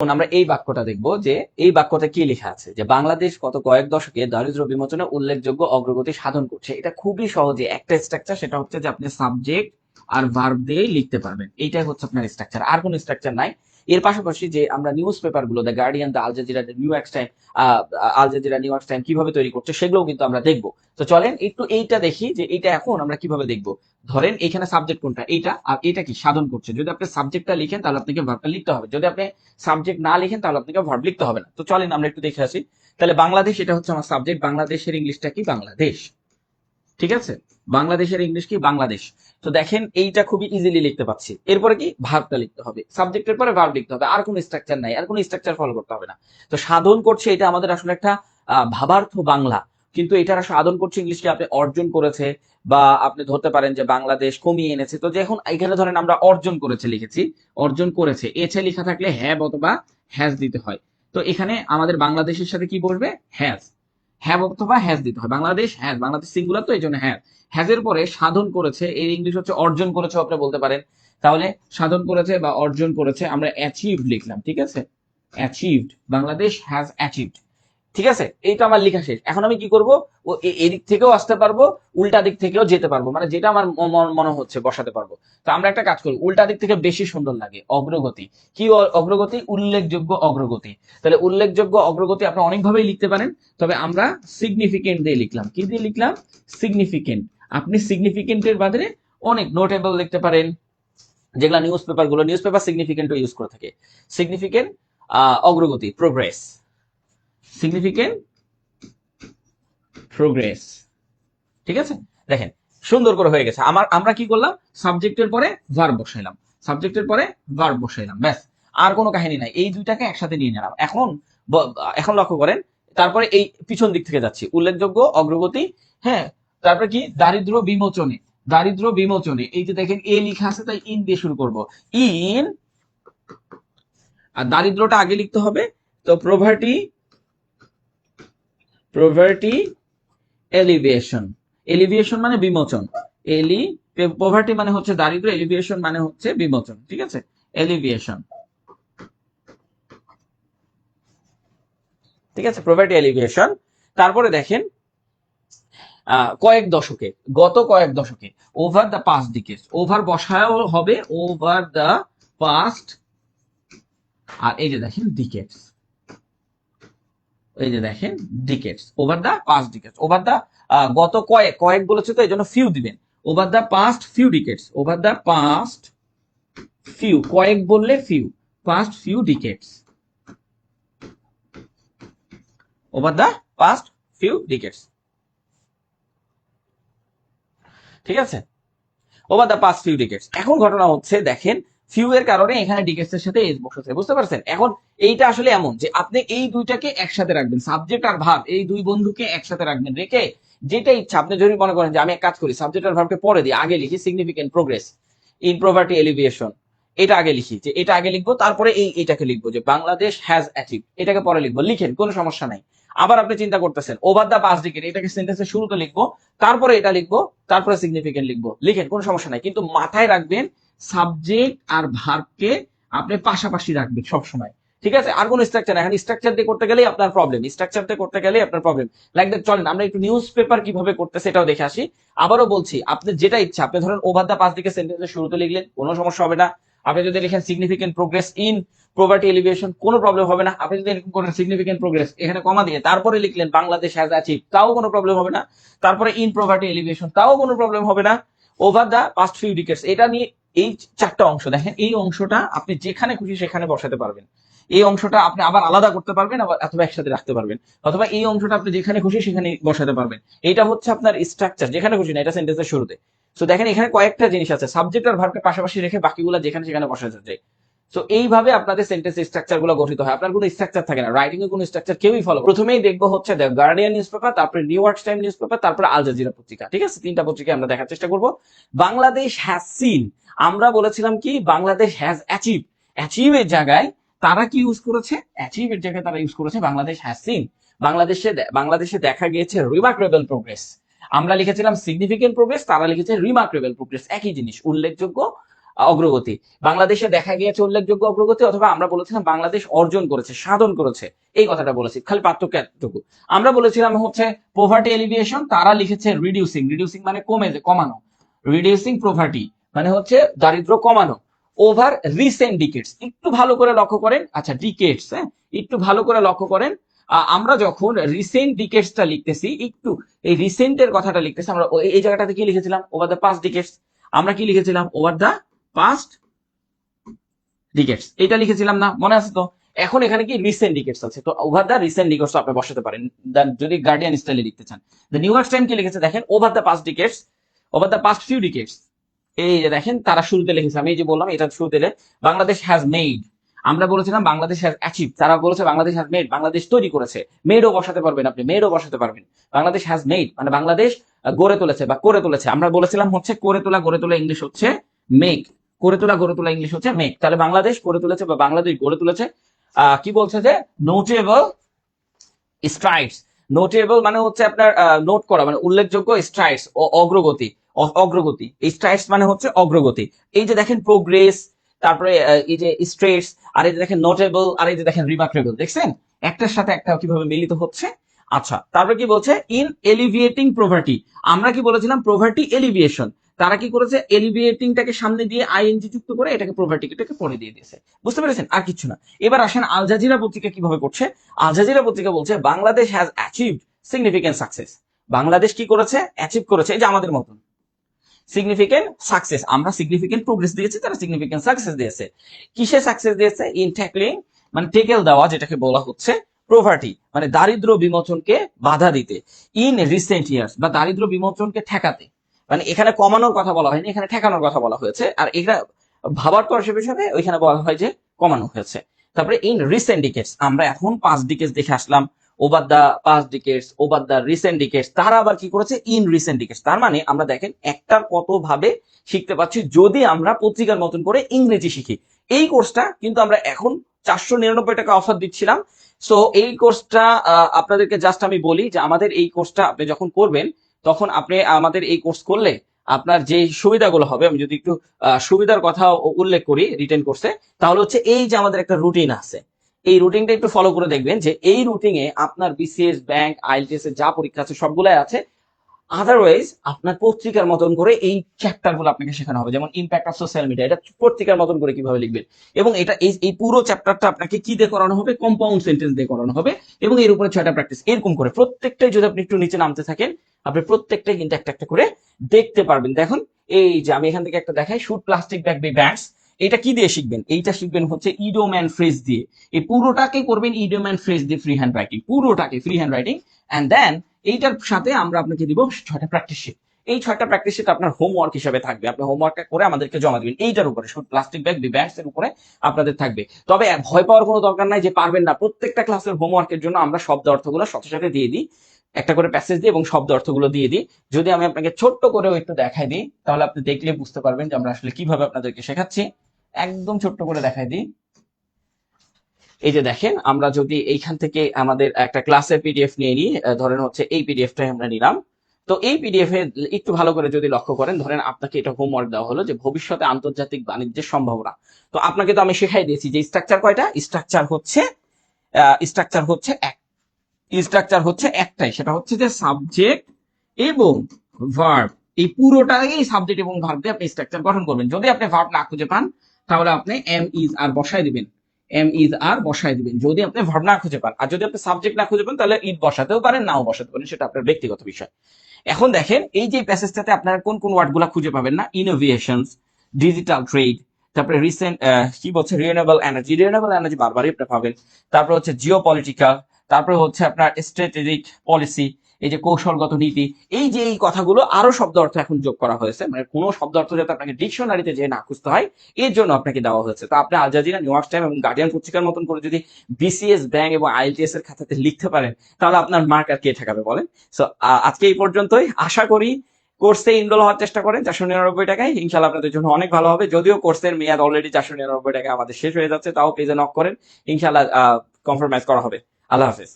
আমরা এই বাক্যটা দেখব যে এই বাক্যটা কি লেখা আছে? যে বাংলাদেশ গত কয়েক দশকে দারিদ্র বিমোচনে উল্লেখযোগ্য অগ্রগতি সাধন করছে। এটা খুবই সহজে একটা স্ট্রাকচার সেটা হচ্ছে যে আপনি সাবজেক্ট আর ভার্ব দিয়ে লিখতে পারবেন। এইটাই হচ্ছে আপনার স্ট্রাকচার আর কোন স্ট্রাকচার নাই। এর পাশাপাশি যে আমরা নিউজ পেপারগুলো the Guardian the Al Jazeera new X time Al Jazeera new X time কীভাবে তৈরি করছে সেগুলোও কিন্তু আমরা দেখব। তো চলেন একটু এইটা দেখি যে এইটা এখন আমরা কীভাবে দেখব। ধরেন এখানে সাবজেক্ট কোনটা? এটা আর এটা কি? সাধন করছে। যদি আপনি সাবজেক্টটা লিখেন তাহলে আপনাকে ভার্বটা লিখতে হবে। যদি আপনি সাবজেক্ট না লিখেন তাহলে আপনাকে ভার্ব লিখতে হবে না। তো চলেন আমরা একটু দেখে আসি। তাহলে বাংলাদেশ এটা হচ্ছে আমার সাবজেক্ট বাংলাদেশের ইংলিশটা কি? বাংলাদেশ। ঠিক আছে? বাংলাদেশের ইংলিশ কি বাংলাদেশ? তো দেখেন এইটা খুবই ইজিলি লিখতে পাচ্ছি এরপরে কি? ভার্বটা লিখতে হবে। সাবজেক্টের পরে ভার্ব লিখতে হবে। আর কোনো স্ট্রাকচার নাই। আর কোনো স্ট্রাকচার ফলো করতে হবে না। তো সাধন করছে এটা আমাদের আসলে একটা ভাবার্থ বাংলা। কিন্তু এটার সাধন করছে ইংলিশকে আপনি অর্জন করেছে বা আপনি ধরতে পারেন যে বাংলাদেশ কমিয়ে এনেছে। তো যখন এখানে ধরেন আমরা অর্জন করেছে লিখেছি। অর্জন করেছে। এছে লেখা থাকলে হ্যাভ অথবা হ্যাজ দিতে হয়। তো এখানে আমাদের বাংলাদেশের সাথে কি বসবে? হ্যাজ হ্যাভ অথবা হ্যাজ দিতে হয়। বাংলাদেশ হ্যাজ বাংলাদেশ সিঙ্গুলার তো এই জন্য হ্যাজ হ্যাজের পরে সাধন করেছে, এর ইংলিশ হচ্ছে অর্জন করেছে, আপনি বলতে পারেন। তাহলে সাধন করেছে বা অর্জন করেছে আমরা অ্যাচিভ লিখলাম, ঠিক আছে? অ্যাচিভড বাংলাদেশ হ্যাজ অ্যাচিভড ঠিক আছে? এইটা আমার লেখা শেষ। এখন আমি কি করব? ও এদিক থেকেও আসতে পারব, উল্টা দিক থেকেও যেতে পারব। মানে যেটা আমার মনে হচ্ছে, বসাতে পারব। তো আমরা একটা কাজ করি, উল্টা দিক থেকে বেশি সুন্দর লাগে, অগ্রগতি। কি অগ্রগতি? উল্লেখযোগ্য অগ্রগতি। তাহলে উল্লেখযোগ্য অগ্রগতি আপনি অনেকভাবেই লিখতে পারেন, তবে আমরা সিগনিফিকেন্ট দিয়ে লিখলাম। কি দিয়ে লিখলাম? সিগনিফিকেন্ট আপনি সিগনিফিকেন্টের বাদে অনেক নোটেবল লিখতে পারেন। যেগুলো নিউজ পেপারগুলো নিউজ পেপার সিগনিফিকেন্টও ইউজ করে থাকে। সিগনিফিকেন্ট অগ্রগতি প্রোগ্রেস সিগনিফিকেন্ট প্রোগ্রেস ঠিক আছে? দেখেন, সুন্দর করে হয়ে গেছে। আমার, আমরা কি করলাম? সাবজেক্টের পরে ভার্ব বসাইলাম। সাবজেক্টের পরে ভার্ব বসাইলাম। ব্যাস, আর কোনো কাহিনী নাই। এই দুইটাকে একসাথে নিয়ে নিলাম। এখন এখন লক্ষ্য করেন, তারপরে এই পিছন দিক থেকে যাচ্ছি। উল্লেখযোগ্য, অগ্রগতি হ্যাঁ তারপরে কি? দারিদ্র বিমোচনে। দারিদ্র বিমোচনে। এই যে দেখেন, এ লেখা আছে, তাই ইন দিয়ে শুরু করব। ইন আর দারিদ্রটা আগে লিখতে হবে। তো প্রভার্টি প্রভার্টি এলিভিয়েশন এলিভিয়েশন মানে বিমোচন। এলি প্রভার্টি মানে হচ্ছে দারিদ্র এলিভিয়েশন মানে হচ্ছে বিমোচন, ঠিক আছে? এলিভিয়েশন ঠিক আছে? প্রভার্টি এলিভিয়েশন তারপরে দেখেন কয়েক দশকে, গত কয়েক দশকে over the past decades over বসায়ও হবে ওভার দ্য পাস্ট আর এই যে দেখেন ডিকেটস এই যে দেখেন decades over the past decades over the গত কয়েক কয়েক বলেছে তো এই জন্য ফিউ দিবেন। Over the past few decades over the past few কয়েক বললে few past few decades over the past few decades ঠিক আছে? Over the past few decades এখন ঘটনা হচ্ছে, দেখেন ফিউ এর কারণে এখানে ডিকেটস এর সাথে এজ বসেছে, বুঝতে পারছেন? এখন এইটা আসলে এমন যে আপনি এই দুইটাকে একসাথে রাখবেন সাবজেক্ট আর ভাব এই দুই বন্ধুকে একসাথে রাখবেন, রেখে যেটা ইচ্ছা, আপনি যদি মনে করেন যে আমি এক কাজ করি সাবজেক্ট আর ভাবকে পরে দিই, আগে লিখি significant progress in poverty alleviation এটা আগে লিখি, যে এটা আগে লিখব, তারপরে এই এটাকে লিখব, যে বাংলাদেশ হ্যাজ অ্যাচিভ এটাকে পরে লিখব, লিখেন, কোনো সমস্যা নাই। আবার আপনি চিন্তা করতেছেন ওভার দা পাস ডিকেট এটাকে সেন্টেন্সের শুরুতে লিখব, তারপরে এটা লিখব, তারপরে সিগনিফিকেন্ট লিখব, লিখেন, কোনো সমস্যা নাই। কিন্তু মাথায় রাখবেন সাবজেক্ট আর ভার্বকে আপনি পাশাপাশি রাখবেন সবসময়। ঠিক আছে? আর কোন স্ট্রাকচার এখন স্ট্রাকচার দিয়ে করতে গেলেই আপনার প্রবলেম স্ট্রাকচার দিয়ে করতে গেলেই আপনার প্রবলেম লাইক দ্যাট চলেন, আমরা একটু নিউজ পেপার কীভাবে করতেছে সেটাও দেখে আসি। আবারও বলছি, আপনি যেটা ইচ্ছা, আপনি ধরেন ওভার দা পাঁচ দিকে সেন্টেন্সের শুরুতে লিখলেন, কোনো সমস্যা হবে না। আপনি যদি লিখেন significant progress in poverty alleviation কোনো প্রবলেম হবে না। আপনি যদি এরকম করেন সিগনিফিকেন্ট প্রোগ্রেস এখানে কমা দিয়ে। তারপরে লিখলেন বাংলাদেশ হ্যাজ অ্যাচিভ তাও কোনো প্রবলেম হবে না। তারপরে ইন প্রভার্টি এলিভেশন তাও কোনো প্রবলেম হবে না। Over the past few decades এটা নিয়ে এই চারটা অংশ, দেখেন এই অংশটা আপনি যেখানে খুশি সেখানে বসাতে পারবেন। এই অংশটা আপনি আবার আলাদা করতে পারবেন, আবার অথবা একসাথে রাখতে পারবেন। অথবা এই অংশটা আপনি যেখানে খুশি সেখানে বসাতে পারবেন। এটা হচ্ছে আপনার স্ট্রাকচার যেখানে খুশি না, এটা সেন্টেন্সের শুরুতে। তো দেখেন এখানে কয়েকটা জিনিস আছে সাবজেক্ট আর ভার্বকে পাশাপাশি রেখে বাকিগুলো যেখানে সেখানে বসাতে যায় তো এইভাবে আপনাদের সেন্টেন্স স্ট্রাকচারগুলো গঠিত হয়। আপনার কোনো স্ট্রাকচার থাকে না। রাইটিং এর কোনো স্ট্রাকচার কেউই ফলো প্রথমেই দেখব হচ্ছে দ্য গার্ডিয়ান নিউজ পেপার তারপরে New York Time newspaper তারপরে আল জাজিরা পত্রিকা। ঠিক আছে? তিনটা পত্রিকা আমরা দেখার চেষ্টা করব। বাংলাদেশ হ্যাজ সিন আমরা বলেছিলাম কি, বাংলাদেশ হ্যাজ অ্যাচিভ অ্যাচিভ এর জায়গায় তারা কি ইউজ করেছে? অ্যাচিভ এর জায়গায় তারা ইউজ করেছে বাংলাদেশ হ্যাজ সিন বাংলাদেশে বাংলাদেশে দেখা গিয়েছে রিমার্কেবল প্রোগ্রেস আমরা লিখেছিলাম সিগনিফিকেন্ট প্রোগ্রেস তারা লিখেছে রিমার্কেবল প্রোগ্রেস একই জিনিস, উল্লেখযোগ্য অগ্রগতি। বাংলাদেশে দেখা গিয়েছে উল্লেখযোগ্য অগ্রগতি, অথবা আমরা বলেছিলাম বাংলাদেশ অর্জন করেছে, সাধন করেছে। এই কথাটা বলেছি, খালি পার্থক্য এতটুকু। আমরা বলেছিলাম হচ্ছে পোভার্টি এলিভিয়েশন তারা লিখেছে রিডিউসিং রিডিউসিং মানে কমে কমানো। রিডিউসিং প্রভার্টি মানে হচ্ছে দারিদ্র কমানো। ওভার রিসেন্ট ডিকেটস একটু ভালো করে লক্ষ্য করেন আচ্ছা ডিকেটস হ্যাঁ? একটু ভালো করে লক্ষ্য করেন আমরা যখন রিসেন্ট ডিকেটসটা লিখতেছি, একটু এই রিসেন্টের কথাটা লিখতেছি, আমরা এই জায়গাটাতে কি লিখেছিলাম? ওভার দ্য পাস্ট ডিকেটস আমরা কি লিখেছিলাম? ওভার দ্য পাস্ট ডিকেটস এটা লিখেছিলাম না, মনে আছে তো? এখন এখানে কি রিসেন্ট ডিকেটস আছে? তো ওভার দ্য রিসেন্ট ডিকেটস আপনি বসাতে পারেন। যদি গার্ডিয়ান স্টাইলে লিখতে চান। দ্য নিউ ইয়র্ক টাইম কি লিখেছে দেখেন? Over the past decades over the past few decades এই যে দেখেন, তারা শুরুতে লিখেছে। আমি এই যে বললাম, এটা শুরুতে বাংলাদেশ হ্যাজ মেড আমরা বলেছিলাম বাংলাদেশ হ্যাজ অ্যাচিভ তারা বলেছে বাংলাদেশ হ্যাজ মেড বাংলাদেশ তৈরি করেছে। মেডও বসাতে পারবেন আপনি। মেডও বসাতে পারবেন। বাংলাদেশ হ্যাজ মেড মানে বাংলাদেশ গড়ে তুলেছে বা করে তুলেছে। আমরা বলেছিলাম হচ্ছে করে তোলা গড়ে তোলা ইংলিশ হচ্ছে মেক করে তোলা, গড়ে তোলা ইংলিশ হচ্ছে মেক তাহলে বাংলাদেশ করে তুলেছে বা বাংলাদেশ গড়ে তুলেছে কি বলছে যে নোটেবল স্ট্রাইডস নোটেবল মানে হচ্ছে আপনার নোট করা মানে উল্লেখযোগ্য স্ট্রাইডস অগ্রগতি অগ্রগতি। এই স্ট্রাইডস মানে হচ্ছে অগ্রগতি। এই যে দেখেন প্রোগ্রেস তারপরে এই যে স্ট্রেটস আর এই যে দেখেন নোটেবল আর এই যে দেখেন রিমার্কেবল দেখছেন? একটার সাথে একটা কীভাবে মিলিত হচ্ছে? আচ্ছা তারপরে কি বলছে? ইন এলিভিয়েটিং প্রভার্টি আমরা কি বলেছিলাম? প্রভার্টি এলিভিয়েশন তারা কি করেছে? এলিভিয়েটিংটাকে সামনে দিয়ে আইএনজি যুক্ত করে এটাকে প্রভার্টিটাকে পরে দিয়ে দিয়েছে। বুঝতে পেরেছেন? আর কিছু না। এবার আসেন আল জাজিরা পত্রিকা কীভাবে করছে? আল জাজিরা পত্রিকা বলছে, Bangladesh has achieved significant success Bangladesh কি করেছে? অ্যাচিভ করেছে। এই যে আমাদের মতন। সিগনিফিকেন্ট সাকসেস আমরা সিগনিফিকেন্ট প্রোগ্রেস দিয়েছি, তারা সিগনিফিকেন্ট সাকসেস দিয়েছে। কিসে সাকসেস দিয়েছে? ইন ট্যাকলিং মানে টেকেল দেওয়া, যেটাকে বলা হচ্ছে প্রভার্টি মানে দারিদ্র বিমোচনকে বাধা দিতে। ইন রিসেন্ট ইয়ার্স বা দারিদ্র বিমোচনকে ঠেকাতে। মানে এখানে কমানোর কথা বলা হয়নি, এখানে ঠেকানোর কথা বলা হয়েছে। আর এটা ভাবার পর সে হিসাবে ওইখানে বলা হয় যে কমানো হয়েছে। তারপরে ইন রিসেন্ট ডিকেটস আমরা এখন পাঁচ ডিকেটস দেখে আসলাম ওভার দা পাঁচ ডিকেটস ওভার দা রিসেন্ট ডিকেটস তারা আবার কি করেছে? ইন রিসেন্ট ডিকেটস তার মানে আমরা দেখেন একটার কত ভাবে শিখতে পাচ্ছি যদি আমরা পত্রিকার মতন করে ইংরেজি শিখি। এই কোর্সটা কিন্তু আমরা এখন চারশো নিরানব্বই টাকা অফার দিচ্ছিলাম। সো এই কোর্সটা আপনাদেরকে জাস্ট আমি বলি যে আমাদের এই কোর্সটা আপনি যখন করবেন তখন আপনি আমাদের এই কোর্স করলে আপনার যে সুবিধাগুলো হবে, আমি যদি একটু সুবিধার কথা উল্লেখ করি রিটেন কোর্সে তাহলে হচ্ছে এই যে আমাদের একটা রুটিন আছে, এই রুটিনটা একটু ফলো করে দেখবেন যে এই রুটিনে আপনার বিসিএস ব্যাংক আইএলটিএস এর যা পরীক্ষা আছে সবগুলাই আছে আদারওয়াইজ আপনার পত্রিকার মতন করে এই চ্যাপ্টারগুলো আপনাকে শেখানো হবে। যেমন ইম্প্যাক্ট অফ সোশ্যাল মিডিয়া এটা পত্রিকার মতন করে কীভাবে লিখবেন? এবং এটা এই পুরো চ্যাপ্টারটা আপনাকে কি দিয়ে করানো হবে? কম্পাউন্ড সেন্টেন্স দিয়ে করানো হবে। এবং এর উপরে ছয়টা প্র্যাকটিস এরকম করে। প্রত্যেকটাই যদি আপনি একটু নিচে নামতে থাকেন, আপনি প্রত্যেকটাই কিন্তু একটা একটা করে দেখতে পারবেন। দেখুন, এই যে আমি এখান থেকে একটা দেখাই shoot plastic bag be bags এটা কি দিয়ে শিখবেন? এইটা শিখবেন হচ্ছে ইডোম্যান ফ্রেজ দিয়ে। এই পুরোটাকে করবেন ইডোম্যান ফ্রেজ দিয়ে free hand writing পুরোটাকে free hand writing and then এইটার সাথে আমরা আপনাকে দিব ছয়টা প্র্যাকটিস শিট এই ছয়টা প্র্যাকটিস শিট আপনার হোমওয়ার্ক হিসেবে থাকবে। আপনি হোমওয়ার্কটা করে আমাদেরকে জমা দিবেন। এইটার উপরে প্লাস্টিক ব্যাগ ব্যাগস এর উপরে আপনাদের থাকবে। তবে ভয় পাওয়ার কোনো দরকার নাই যে পারবেন না। প্রত্যেকটা ক্লাসের হোমওয়ার্কের জন্য আমরা শব্দ অর্থগুলো সাথে সাথে দিয়ে দিই। একটা করে প্যাসেজ দিই এবং শব্দ অর্থগুলো দিয়ে দিই। যদি আমি আপনাকে ছোট্ট করেও একটু দেখাই দিই, তাহলে আপনি দেখলে বুঝতে পারবেন যে আমরা আসলে কীভাবে আপনাদেরকে শেখাচ্ছি। একদম ছোট্ট করে দেখাই দিই। এই যে দেখেন, আমরা যদি এইখান থেকে আমাদের একটা ক্লাসের পিডিএফ নিয়ে নিই ধরেন হচ্ছে এই পিডিএফটাই আমরা নিলাম। তো এই পিডিএফ একটু ভালো করে যদি লক্ষ্য করেন, ধরেন আপনাকে এটা হোমওয়ার্ক দেওয়া হলো যে ভবিষ্যতে আন্তর্জাতিক বাণিজ্যের সম্ভাবনা। তো আপনাকে তো আমি শেখাই দিয়েছি যে স্ট্রাকচার কয়টা? স্ট্রাকচার হচ্ছে স্ট্রাকচার হচ্ছে এক। স্ট্রাকচার হচ্ছে একটাই, সেটা হচ্ছে যে সাবজেক্ট এবং ভার্ব এই পুরোটাই সাবজেক্ট এবং ভার্ব দিয়ে আপনি স্ট্রাকচার গঠন করবেন। যদি আপনি ভার্ব না খুঁজে পান, তাহলে আপনি এম ইজ আর বসায় দিবেন। এম ইজ আর বসায় দিবেন। যদি আপনি ভার্ব না খুঁজে পান। আর যদি আপনি সাবজেক্ট না খুঁজে পান, তাহলে ইট বসাতেও পারেন, নাও বসাতে পারেন। সেটা আপনার ব্যক্তিগত বিষয়। এখন দেখেন, এই যে প্যাসেজটাতে আপনারা কোন কোন ওয়ার্ডগুলো খুঁজে পাবেন না? ইনোভিয়েশনস ডিজিটাল ট্রেড তারপরে রিসেন্ট কি বলছে? রিনিউয়েবল এনার্জি রিনিউয়েবল এনার্জি বারবারই আপনি পাবেন। তারপরে হচ্ছে জিও পলিটিক্যাল তারপরে হচ্ছে আপনার স্ট্র্যাটেজিক পলিসি এই যে কৌশলগত নীতি, এই যে এই কথাগুলো আরও শব্দ অর্থ এখন যোগ করা হয়েছে। মানে কোনো শব্দ অর্থ যাতে আপনাকে ডিকশনারিতে যে না খুঁজতে হয়, এর জন্য আপনাকে দেওয়া হয়েছে। তো আপনি Al Jazeera New York Time এবং গার্ডিয়ান পত্রিকার মতন করে যদি বিসিএস ব্যাংক এবং আইএলটিএস এর খাতাতে লিখতে পারেন, তাহলে আপনার মার্ক আর কে ঠেকাবে বলেন? সো আজকে এই পর্যন্তই। আশা করি কোর্সে ইনরোল হওয়ার চেষ্টা করেন চারশো নিরানব্বই টাকায়। ইনশাল্লাহ আপনাদের জন্য অনেক ভালো হবে। যদিও কোর্সের মেয়াদ অলরেডি চারশো নিরানব্বই টাকা আমাদের শেষ হয়ে যাচ্ছে, তাও পেজে নক করেন। ইনশাল্লাহ কনফার্মাইজ করা হবে। আল্লাহ হাফেজ।